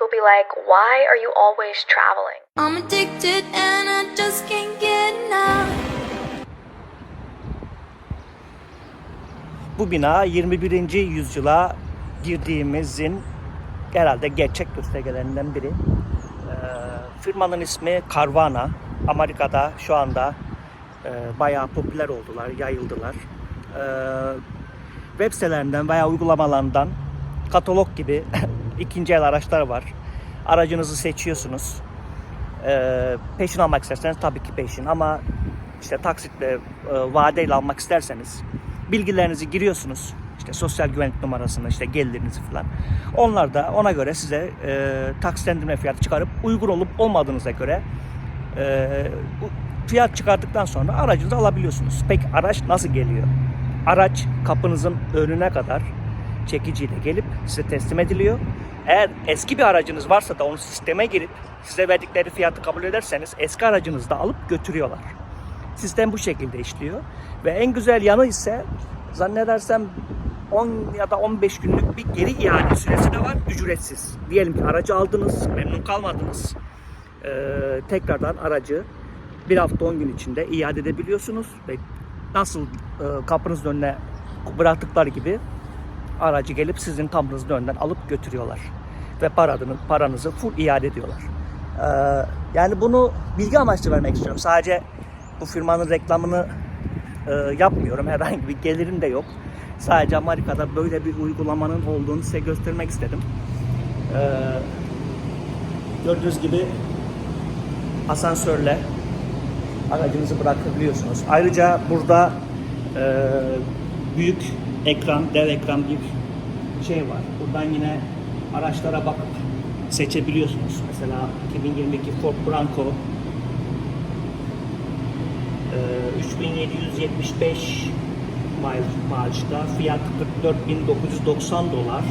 people be like, why are you always traveling? I'm addicted and I just can't get enough. Bu bina 21. yüzyıla girdiğimizin herhalde gerçek göstergelerinden biri. Ee, firmanın ismi Carvana. Amerika'da şu anda e, bayağı popüler oldular, yayıldılar. Ee, web sitelerinden veya uygulamalarından katalog gibi ikinci el araçlar var. Aracınızı seçiyorsunuz. Ee, peşin almak isterseniz tabii ki peşin ama işte taksitle, e, vadeyle almak isterseniz bilgilerinizi giriyorsunuz. İşte sosyal güvenlik numarasını, işte gelirinizi falan. Onlar da ona göre size e, taksitlendirme fiyatı çıkarıp uygun olup olmadığınıza göre e, fiyat çıkarttıktan sonra aracınızı alabiliyorsunuz. Peki araç nasıl geliyor? Araç kapınızın önüne kadar çekiciyle gelip size teslim ediliyor. Eğer eski bir aracınız varsa da onu sisteme girip size verdikleri fiyatı kabul ederseniz eski aracınızı da alıp götürüyorlar. Sistem bu şekilde işliyor. Ve en güzel yanı ise zannedersem 10 ya da 15 günlük bir geri iade süresi de var ücretsiz. Diyelim ki aracı aldınız, memnun kalmadınız. Ee, tekrardan aracı bir hafta 10 gün içinde iade edebiliyorsunuz. Ve nasıl e, kapınızın önüne bıraktıkları gibi aracı gelip sizin kapınızın önünden alıp götürüyorlar. Ve paranızı, paranızı full iade ediyorlar. Ee, yani bunu bilgi amaçlı vermek istiyorum. Sadece bu firmanın reklamını e, yapmıyorum. Herhangi bir gelirim de yok. Sadece Amerika'da böyle bir uygulamanın olduğunu size göstermek istedim. Ee, gördüğünüz gibi asansörle aracınızı bırakabiliyorsunuz. Ayrıca burada e, büyük ekran, dev ekran bir şey var. Buradan yine araçlara bakıp seçebiliyorsunuz. Mesela 2022 Ford Bronco e, 3775 mile maaşta fiyat 44.990 dolar.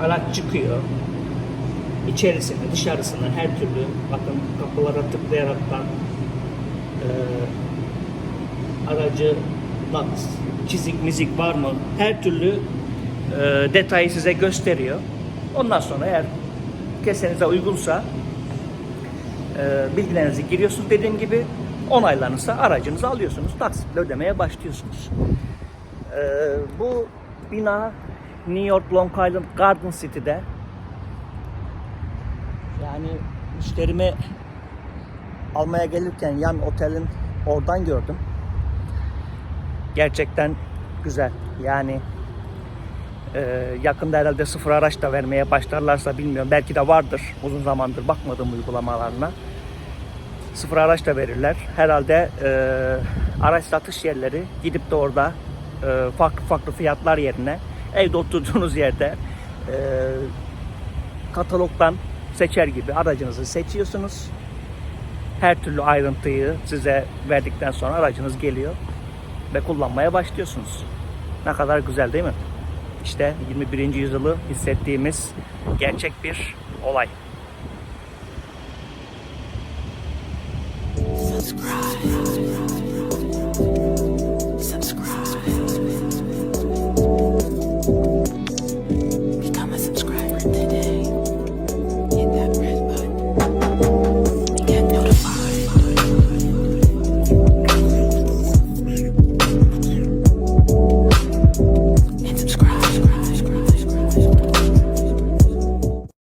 Araç çıkıyor. İçerisine, dışarısına her türlü bakın kapılara tıklayaraktan e, aracı bak çizik mizik var mı her türlü e, detayı size gösteriyor. Ondan sonra eğer kesenize uygunsa e, bilgilerinizi giriyorsunuz dediğim gibi onaylanırsa aracınızı alıyorsunuz. Taksitle ödemeye başlıyorsunuz. E, bu bina New York Long Island Garden City'de yani müşterimi almaya gelirken yan otelin oradan gördüm. Gerçekten güzel. Yani e, yakında herhalde sıfır araç da vermeye başlarlarsa bilmiyorum. Belki de vardır. Uzun zamandır bakmadım uygulamalarına. Sıfır araç da verirler. Herhalde e, araç satış yerleri gidip de orada e, farklı farklı fiyatlar yerine evde oturduğunuz yerde e, katalogdan seçer gibi aracınızı seçiyorsunuz. Her türlü ayrıntıyı size verdikten sonra aracınız geliyor ve kullanmaya başlıyorsunuz. Ne kadar güzel değil mi? İşte 21. yüzyılı hissettiğimiz gerçek bir olay. Subscribe.